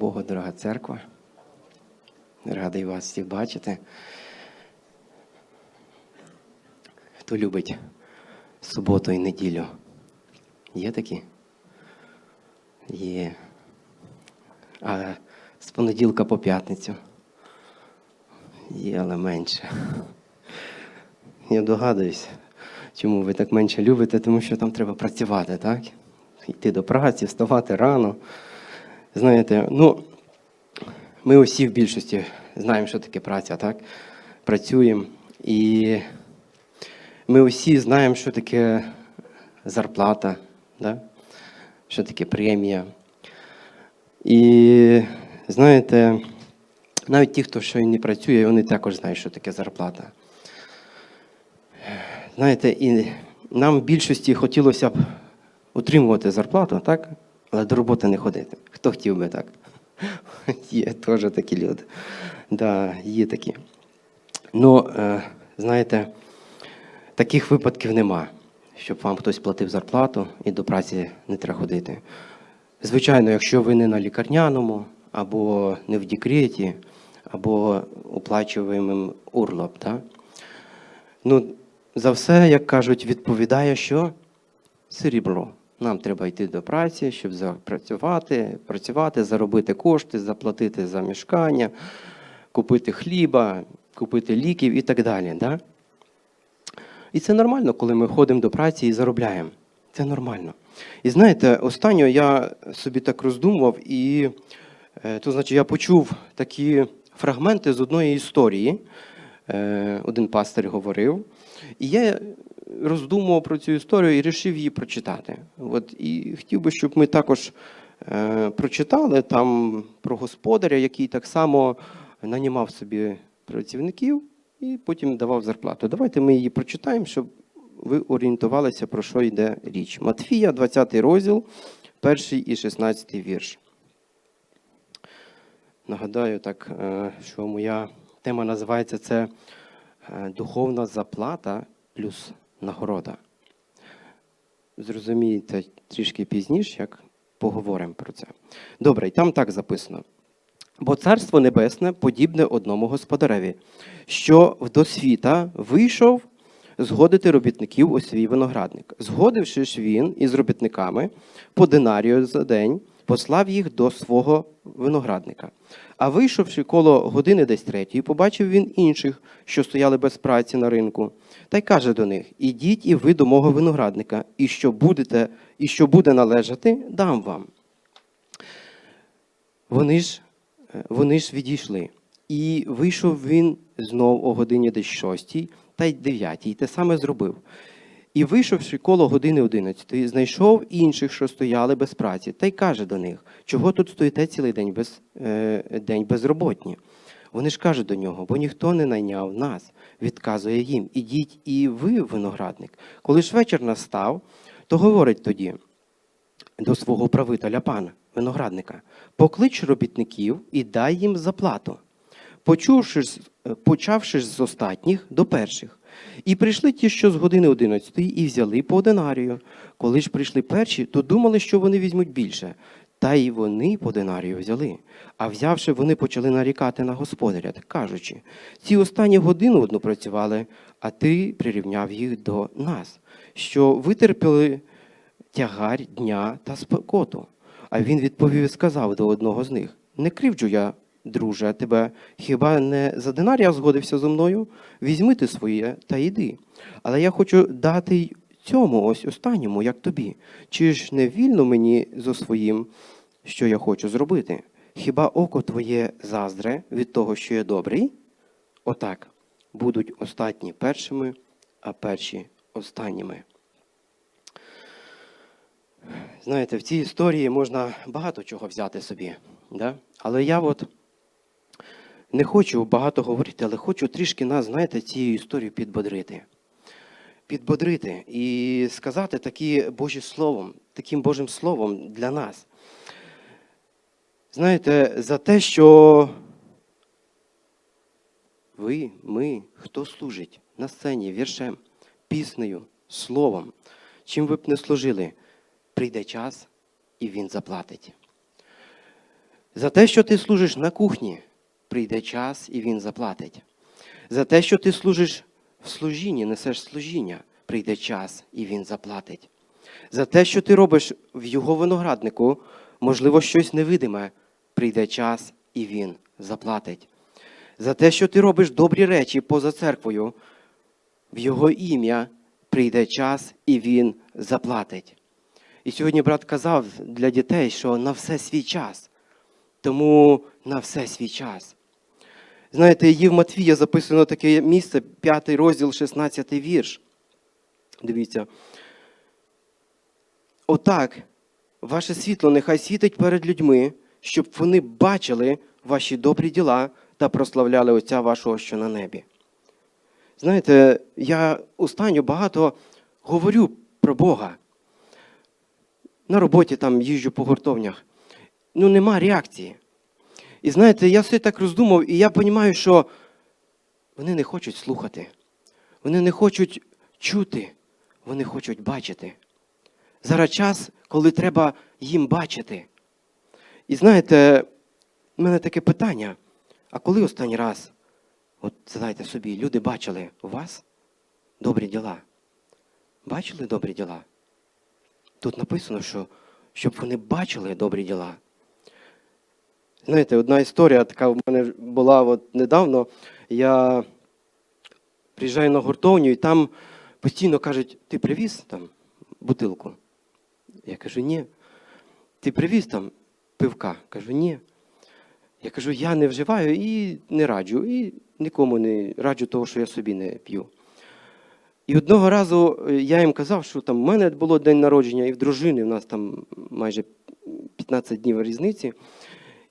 Богу, дорога церква. Радий вас всіх бачити. Хто любить суботу і неділю? Є такі? Є. А з понеділка по п'ятницю. Є, але менше. Я догадуюсь, чому ви так менше любите, тому що там треба працювати, так? Йти до праці, вставати рано. Знаєте, ну, ми усі в більшості знаємо, що таке праця, так? Працюємо. І ми усі знаємо, що таке зарплата, да? що таке премія. І знаєте, навіть ті, хто ще не працює, вони також знають, що таке зарплата. Знаєте, і нам в більшості хотілося б утримувати зарплату, так? Але до роботи не ходити. Хто хотів би так? Є теж такі люди. Да, є такі. Ну, е, знаєте, таких випадків нема, щоб вам хтось платив зарплату і до праці не треба ходити. Звичайно, якщо ви не на лікарняному, або не в декреті, або оплачуємим урлоп, так? Ну, за все, як кажуть, відповідає, що серебро. Нам треба йти до праці, щоб запрацювати, працювати, заробити кошти, заплатити за мішкання, купити хліба, купити ліків і так далі. Да? І це нормально, коли ми ходимо до праці і заробляємо. Це нормально. І знаєте, останнього я собі так роздумував, і е, то значить, я почув такі фрагменти з одної історії. Е, Один пастир говорив. І я роздумував про цю історію і вирішив її прочитати. От, і хотів би, щоб ми також е, прочитали там про господаря, який так само нанімав собі працівників і потім давав зарплату. Давайте ми її прочитаємо, щоб ви орієнтувалися, про що йде річ. Матфія, 20 розділ, 1 і 16 вірш. Нагадаю так, е, що моя тема називається це е, духовна заплата плюс нагорода. Зрозумієте трішки пізніше, як поговоримо про це. Добре, і там так записано. Бо царство небесне подібне одному господареві, що до світа вийшов згодити робітників у свій виноградник. Згодивши ж він із робітниками по динарію за день, послав їх до свого виноградника. А вийшовши коло години десь третьої, побачив він інших, що стояли без праці на ринку, та й каже до них: Ідіть і ви до мого виноградника, і що будете, і що буде належати, дам вам. Вони ж, е, вони ж відійшли. І вийшов він знов о годині десь шостій та й дев'ятій, те саме зробив. І, вийшовши коло години одинадцятої, знайшов інших, що стояли без праці, та й каже до них, чого тут стоїте цілий день без, е, день безроботні. Вони ж кажуть до нього, бо ніхто не найняв нас, відказує їм, ідіть і ви, виноградник. Коли ж вечір настав, то говорить тоді до свого правителя пана, виноградника, поклич робітників і дай їм заплату. Почувши, почавши з остатніх до перших. І прийшли ті, що з години одинадцятої, і взяли по динарію. Коли ж прийшли перші, то думали, що вони візьмуть більше. Та й вони по динарію взяли. А взявши, вони почали нарікати на господаря, кажучи, ці останні годину одну працювали, а ти прирівняв їх до нас, що витерпіли тягар дня та спекоту. А він відповів і сказав до одного з них: Не кривджу я, друже, тебе, хіба не за динарія згодився зо мною? Візьми ти своє та йди. Але я хочу дати цьому ось останньому, як тобі. Чи ж не вільно мені зо своїм, що я хочу зробити? Хіба око твоє заздре від того, що я добрий? Отак будуть остатні першими, а перші останніми. Знаєте, в цій історії можна багато чого взяти собі. Да? Але я от не хочу багато говорити, але хочу трішки нас, знаєте, цією історією підбодрити. Підбодрити і сказати такі Божі словом, таким Божим словом для нас. Знаєте, за те, що ви, ми, хто служить на сцені віршем, піснею, словом, чим ви б не служили, прийде час і він заплатить. За те, що ти служиш на кухні, прийде час і він заплатить. За те, що ти служиш в служінні, несеш служіння, прийде час і він заплатить. За те, що ти робиш в його винограднику, можливо, щось невидиме, прийде час і він заплатить. За те, що ти робиш добрі речі поза церквою, в його ім'я прийде час і він заплатить. І сьогодні брат казав для дітей, що на все свій час. Тому на все свій час. Знаєте, є в Матвія записано таке місце, 5 розділ, 16 вірш. Дивіться. Отак, ваше світло нехай світить перед людьми, щоб вони бачили ваші добрі діла та прославляли Отця вашого, що на небі. Знаєте, я останньо багато говорю про Бога. На роботі там їжджу по гуртовнях. Ну, нема реакції. І знаєте, я все так роздумав, і я розумію, що вони не хочуть слухати, вони не хочуть чути, вони хочуть бачити. Зараз час, коли треба їм бачити. І знаєте, в мене таке питання: а коли останній раз, от задайте собі, люди бачили у вас добрі діла? Бачили добрі діла? Тут написано, що щоб вони бачили добрі діла. Знаєте, одна історія така в мене була от недавно. Я приїжджаю на гуртовню, і там постійно кажуть, ти привіз там бутилку? Я кажу, ні. Ти привіз там пивка? Кажу, ні. Я кажу, я не вживаю і не раджу, і нікому не раджу того, що я собі не п'ю. І одного разу е, я їм казав, що там в мене було день народження, і в дружини, в нас там майже 15 днів різниці.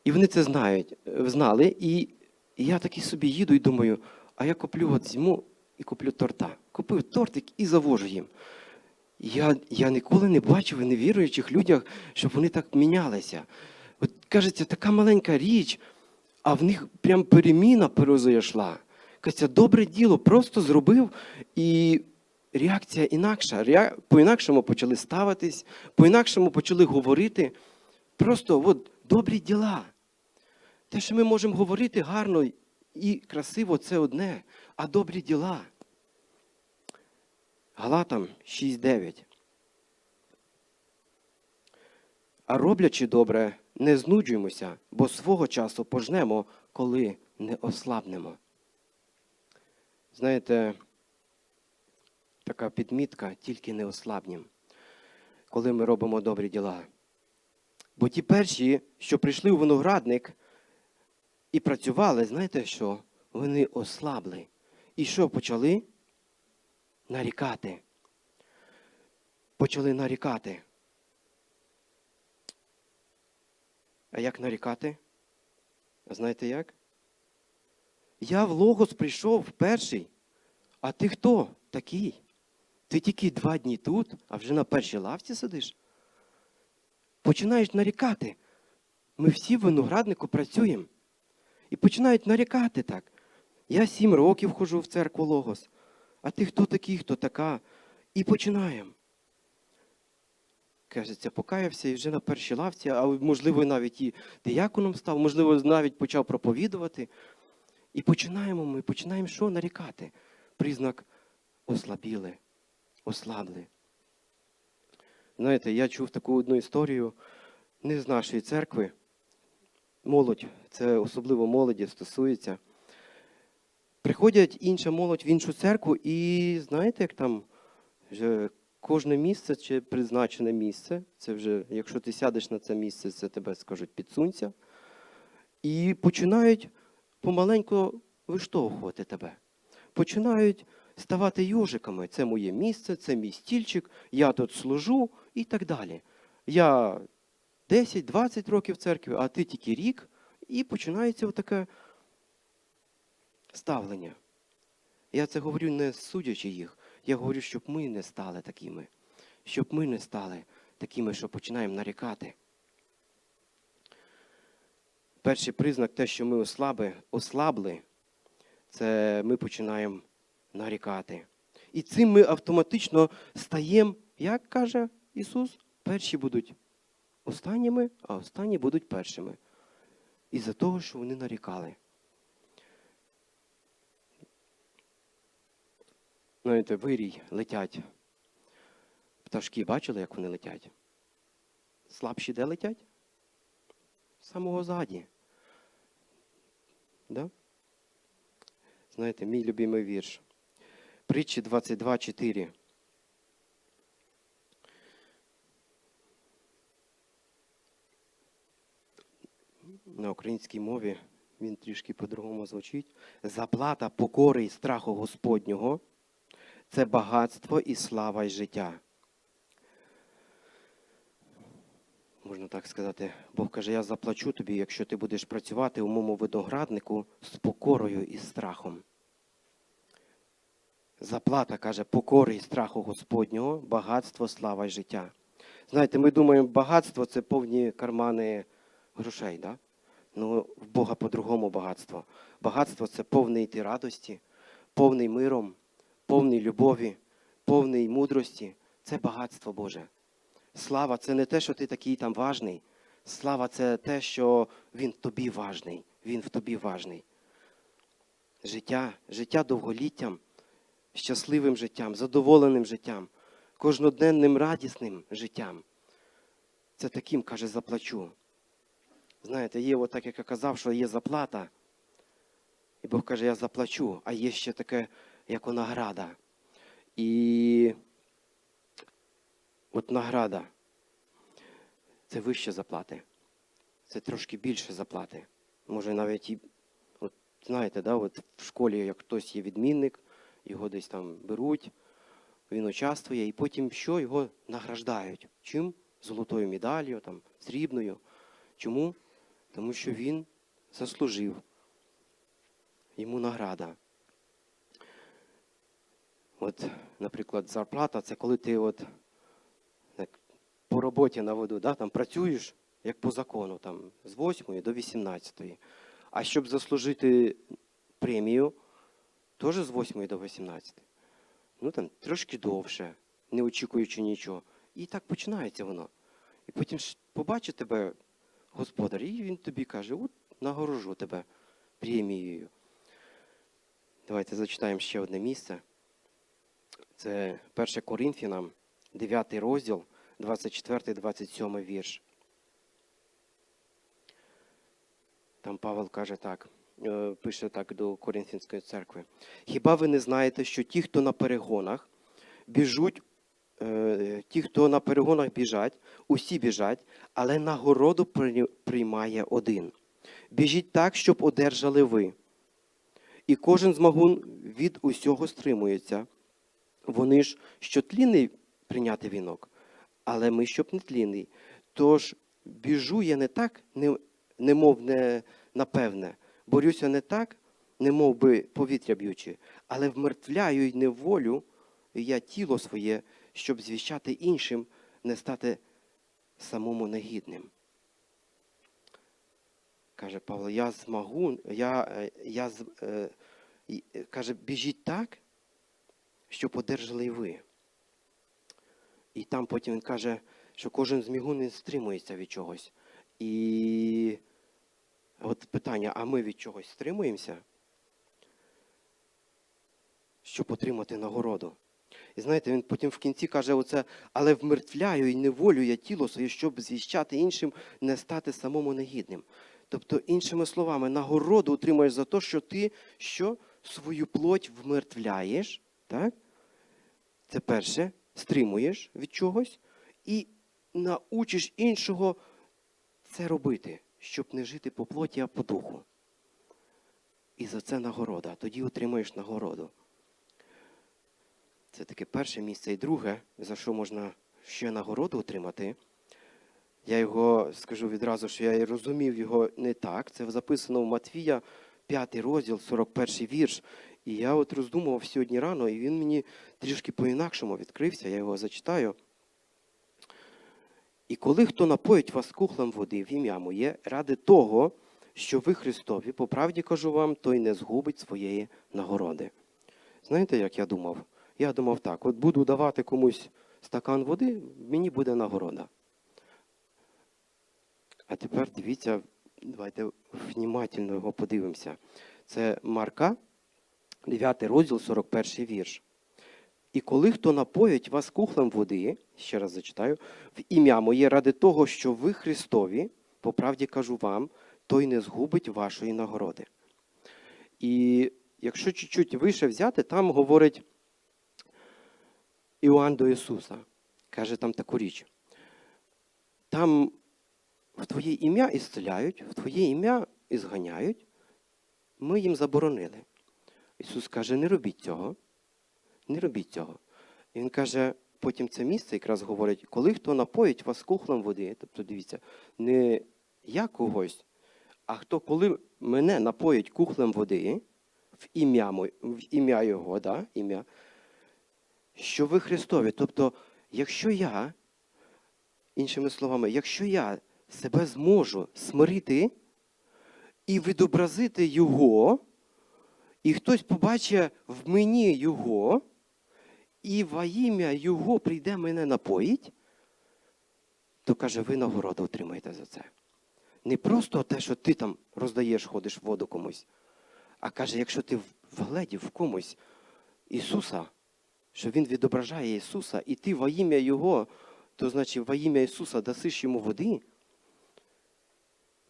І вони це знають, е, знали. І я такий собі їду і думаю, а я куплю от зиму і куплю торта. Купив тортик і завожу їм. Я, я ніколи не бачив і невіруючих людях, щоб вони так мінялися. От кажеться, така маленька річ, а в них прям переміна произошла. Кажеться, добре діло, просто зробив, і реакція інакша. По-інакшому почали ставитись, по-інакшому почали говорити. Просто от, добрі діла. Те, що ми можемо говорити гарно і красиво, це одне, а добрі діла. Галатам 6.9. А роблячи добре, не знуджуємося, бо свого часу пожнемо, коли не ослабнемо. Знаєте, така підмітка, тільки не ослабнім, коли ми робимо добрі діла. Бо ті перші, що прийшли у виноградник і працювали, знаєте що? Вони ослабли. І що почали? Нарікати. Почали нарікати. А як нарікати? Знаєте як? Я в Логос прийшов перший. А ти хто такий? Ти тільки два дні тут, а вже на першій лавці сидиш? Починаєш нарікати. Ми всі в винограднику працюємо. І починають нарікати так. Я сім років ходжу в церкву Логос. А ти хто такий, хто така? І починаємо. Кажеться, покаявся і вже на першій лавці, а можливо, навіть і дияконом став, можливо, навіть почав проповідувати. І починаємо ми, починаємо що нарікати? Признак ослабіли, ослабли. Знаєте, я чув таку одну історію не з нашої церкви. Молодь, це особливо молоді стосується. Приходять інша молодь в іншу церкву, і знаєте, як там вже кожне місце чи призначене місце, це вже, якщо ти сядеш на це місце, це тебе скажуть підсунься. І починають помаленьку виштовхувати тебе. Починають ставати йожиками. Це моє місце, це мій стільчик, я тут служу і так далі. Я 10-20 років в церкві, а ти тільки рік, і починається отаке ставлення. Я це говорю не судячи їх, я говорю, щоб ми не стали такими, щоб ми не стали такими, що починаємо нарікати. Перший признак те, що ми ослаби, ослабли, це ми починаємо нарікати. І цим ми автоматично стаємо, як каже Ісус, перші будуть останніми, а останні будуть першими. із-за того, що вони нарікали. Знаєте, вирій летять. Пташки бачили, як вони летять? Слабші де летять? З самого ззаді. Да? Знаєте, мій любимий вірш. Притчі 22.4. На українській мові він трішки по-другому звучить. Заплата покори і страху Господнього це багатство і слава і життя. Можна так сказати, Бог каже, я заплачу тобі, якщо ти будеш працювати у моєму винограднику з покорою і страхом. Заплата, каже, покори і страху Господнього, багатство, слава і життя. Знаєте, ми думаємо, багатство це повні кармани грошей, да? Ну, в Бога по-другому багатство. Багатство це повний ти радості, повний миром, повний любові, повний мудрості. Це багатство Боже. Слава це не те, що ти такий там важний. Слава це те, що Він тобі важний. Він в тобі важний. Життя, життя довголіттям, щасливим життям, задоволеним життям, кожноденним радісним життям. Це таким, каже, заплачу. Знаєте, є, от так, як я казав, що є заплата. І Бог каже, я заплачу, а є ще таке, як награда. І от награда це вище заплати. Це трошки більше заплати. Може навіть і, от знаєте, да, от в школі, як хтось є відмінник, його десь там беруть, він участвує, і потім що його награждають? Чим? Золотою медаллю, там, срібною. Чому? Тому що він заслужив. Йому награда. От, наприклад, зарплата це коли ти от так, по роботі на воду, да, там працюєш як по закону, там, з 8 до 18. А щоб заслужити премію, теж з 8 до 18. Ну там трошки довше, не очікуючи нічого. І так починається воно. І потім побачить тебе господар, і він тобі каже, от нагорожу тебе премією. Давайте зачитаємо ще одне місце. Це 1 Коринфянам, 9 розділ, 24-27 вірш. Там Павел каже так, е, пише так до Коринфянської церкви. Хіба ви не знаєте, що ті, хто на перегонах біжуть, ті, хто на перегонах біжать, усі біжать, але нагороду приймає один. Біжіть так, щоб одержали ви. І кожен змагун від усього стримується. Вони ж що тлінний прийняти вінок, але ми щоб не тлінний. Тож біжу я не так, не, немов не напевне, борюся не так, немов би повітря б'ючи, але вмертвляю й неволю я тіло своє, щоб звіщати іншим, не стати самому негідним. Каже Павло, я змогу, я, е, я е, е, каже, біжіть так, щоб одержали і ви. І там потім він каже, що кожен змігун він стримується від чогось. І от питання, а ми від чогось стримуємося, щоб отримати нагороду. І знаєте, він потім в кінці каже оце, але вмертвляю і неволю я тіло своє, щоб звіщати іншим, не стати самому негідним. Тобто, іншими словами, нагороду отримаєш за те, що ти що свою плоть вмертвляєш, так? Це перше, стримуєш від чогось і научиш іншого це робити, щоб не жити по плоті, а по духу. І за це нагорода. Тоді отримаєш нагороду. Це таке перше місце. І друге, за що можна ще нагороду отримати. Я його скажу відразу, що я розумів його не так. Це записано в Матвія, 5 розділ, 41 вірш. І я от роздумував сьогодні рано, і він мені трішки по-інакшому відкрився, я його зачитаю. І коли хто напоїть вас кухлем води в ім'я моє, ради того, що ви Христові, по правді кажу вам, той не згубить своєї нагороди. Знаєте, як я думав? Я думав так: от буду давати комусь стакан води, мені буде нагорода. А тепер дивіться, давайте внимательно його подивимося. Це Марка, 9 розділ, 41 вірш. І коли хто напоїть вас кухлем води, ще раз зачитаю, в ім'я моє ради того, що ви Христові, по правді кажу вам, той не згубить вашої нагороди. І якщо чуть-чуть вище взяти, там говорить Іоанн до Ісуса, каже там таку річ. Там в Твоє ім'я ісцеляють, в Твоє ім'я ізганяють, ми їм заборонили. Ісус каже, не робіть цього, не робіть цього. І Він каже, потім це місце якраз говорить, коли хто напоїть вас кухлем води, тобто дивіться, не я когось, а хто, коли мене напоїть кухлем води, в ім'я ім'я Його, да, ім'я, що ви Христові. Тобто, якщо я, іншими словами, якщо я себе зможу смирити і відобразити Його, і хтось побачить в мені Його, і во ім'я Його прийде мене напоїть, то каже, ви нагороду отримаєте за це. Не просто те, що ти там роздаєш, ходиш воду комусь, а каже, якщо ти вгледів в комусь Ісуса, що Він відображає Ісуса, і ти во ім'я Його, то значить во ім'я Ісуса дасиш йому води,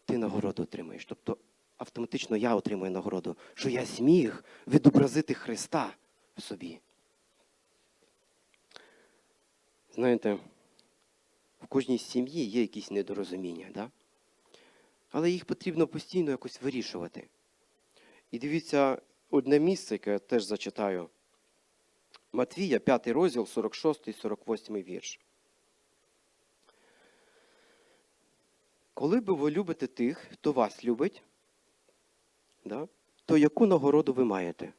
ти нагороду отримаєш. Тобто автоматично я отримую нагороду, що я зміг відобразити Христа в собі. Знаєте, в кожній сім'ї є якісь недорозуміння, да? але їх потрібно постійно якось вирішувати. І дивіться, одне місце, яке я теж зачитаю. Матвія, 5 розділ, 46-48 вірш. Коли би ви любите тих, хто вас любить, да, то яку нагороду ви маєте?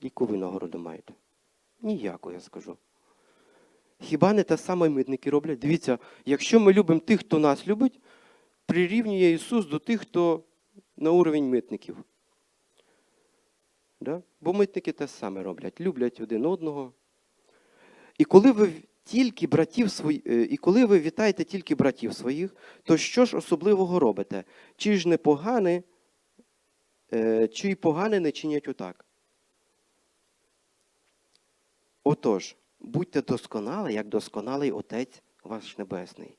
Яку ви нагороду маєте? Ніяку, я скажу. Хіба не те саме митники роблять? Дивіться, якщо ми любимо тих, хто нас любить, прирівнює Ісус до тих, хто на уровень митників. Да? Бо митники те саме роблять, люблять один одного. І коли ви тільки братів свої, е, і коли ви вітаєте тільки братів своїх, то що ж особливого робите? Чи ж не погане, е, чи й погане не чинять отак? Отож, будьте досконалі, як досконалий Отець ваш Небесний.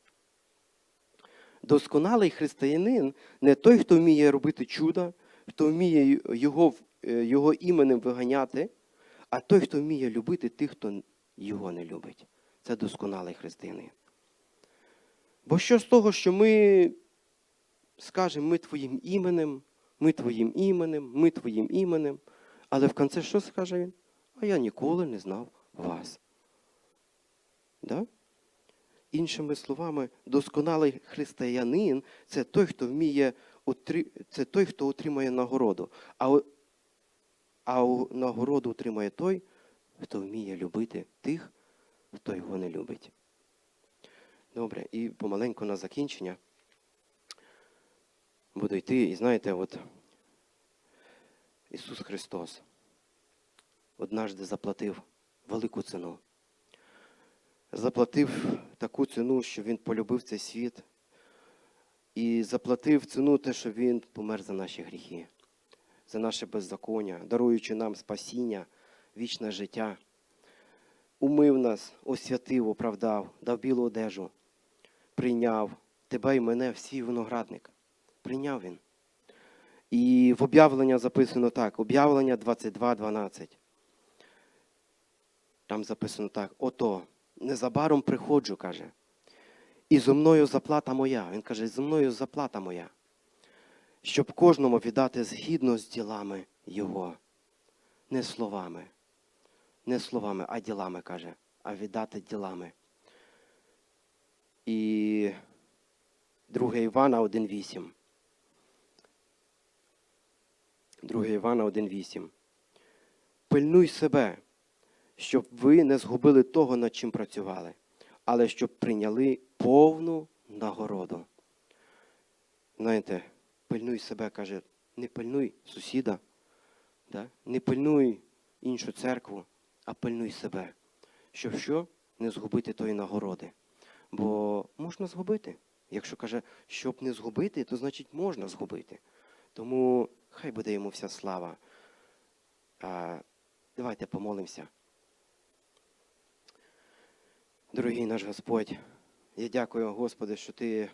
Досконалий християнин не той, хто вміє робити чуда, хто вміє його, його іменем виганяти, а той, хто вміє любити тих, хто його не любить. Це досконалий християнин. Бо що з того, що ми скажемо, ми твоїм іменем, ми твоїм іменем, ми твоїм іменем, але в кінці що скаже він? А я ніколи не знав вас. Да? Іншими словами, досконалий християнин це той, хто вміє це той, хто отримає нагороду. А, а нагороду отримає той, хто вміє любити тих, хто його не любить. Добре, і помаленьку на закінчення буду йти, і знаєте, от Ісус Христос однажды заплатив велику ціну. Заплатив таку ціну, що Він полюбив цей світ, і заплатив ціну те, що Він помер за наші гріхи, за наше беззаконня, даруючи нам спасіння, вічне життя. Умив нас, освятив, оправдав, дав білу одежу, прийняв тебе і мене в свій виноградник. Прийняв він. І в об'явлення записано так: об'явлення 22.12. Там записано так: ото, незабаром приходжу, каже. І зо мною заплата моя. Він каже, зо мною заплата моя. Щоб кожному віддати згідно з ділами Його. Не словами. Не словами, а ділами, каже, а віддати ділами. І 2 Івана 1.8. 2 Івана 1.8. Пильнуй себе, щоб ви не згубили того, над чим працювали, але щоб прийняли повну нагороду. Знаєте, пильнуй себе, каже, не пильнуй сусіда, да? не пильнуй іншу церкву, а пильнуй себе, щоб що? Не згубити тої нагороди. Бо можна згубити. Якщо каже, щоб не згубити, то значить можна згубити. Тому хай буде йому вся слава. А, давайте помолимося. Дорогий наш Господь, я дякую, Господи, що Ти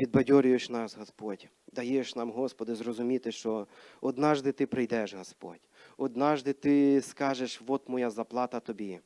підбадьорюєш нас, Господь. Даєш нам, Господи, зрозуміти, що однажди Ти прийдеш, Господь. Однажди Ти скажеш, от моя заплата тобі.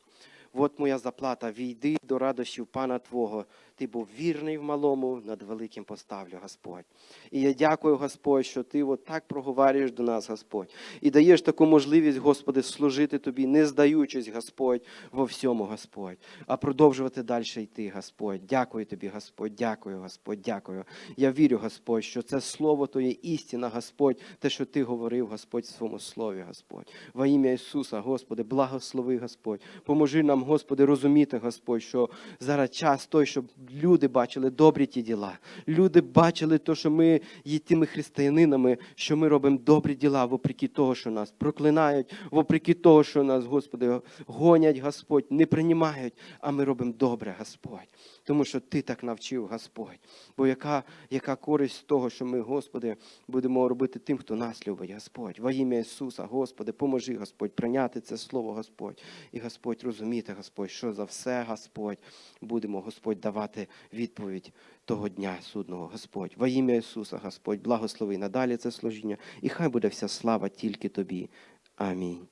От моя заплата, війди до радощів Пана Твого. Ти був вірний в малому, над великим поставлю, Господь. І я дякую, Господь, що Ти от так проговорюєш до нас, Господь, і даєш таку можливість, Господи, служити Тобі, не здаючись, Господь, во всьому, Господь, а продовжувати далі йти, Господь. Дякую Тобі, Господь, дякую, Господь, дякую. Я вірю, Господь, що це слово Твоє істина, Господь, те, що Ти говорив, Господь, в своєму слові, Господь. Во ім'я Ісуса, Господи, благослови, Господь. Поможи нам, Господи, розуміти, Господь, що зараз час той, щоб люди бачили добрі ті діла. Люди бачили те, що ми є тими християнинами, що ми робимо добрі діла, вопреки того, що нас проклинають, вопреки того, що нас, Господи, гонять, Господь, не приймають, а ми робимо добре, Господь. Тому що Ти так навчив, Господь. Бо яка, яка користь того, що ми, Господи, будемо робити тим, хто нас любить, Господь. Во ім'я Ісуса, Господи, поможи, Господь, прийняти це слово, Господь. І Господь розуміти, Господь, що за все, Господь, будемо, Господь, давати відповідь того дня судного, Господь. Во ім'я Ісуса, Господь, благослови надалі це служіння, і хай буде вся слава тільки Тобі. Амінь.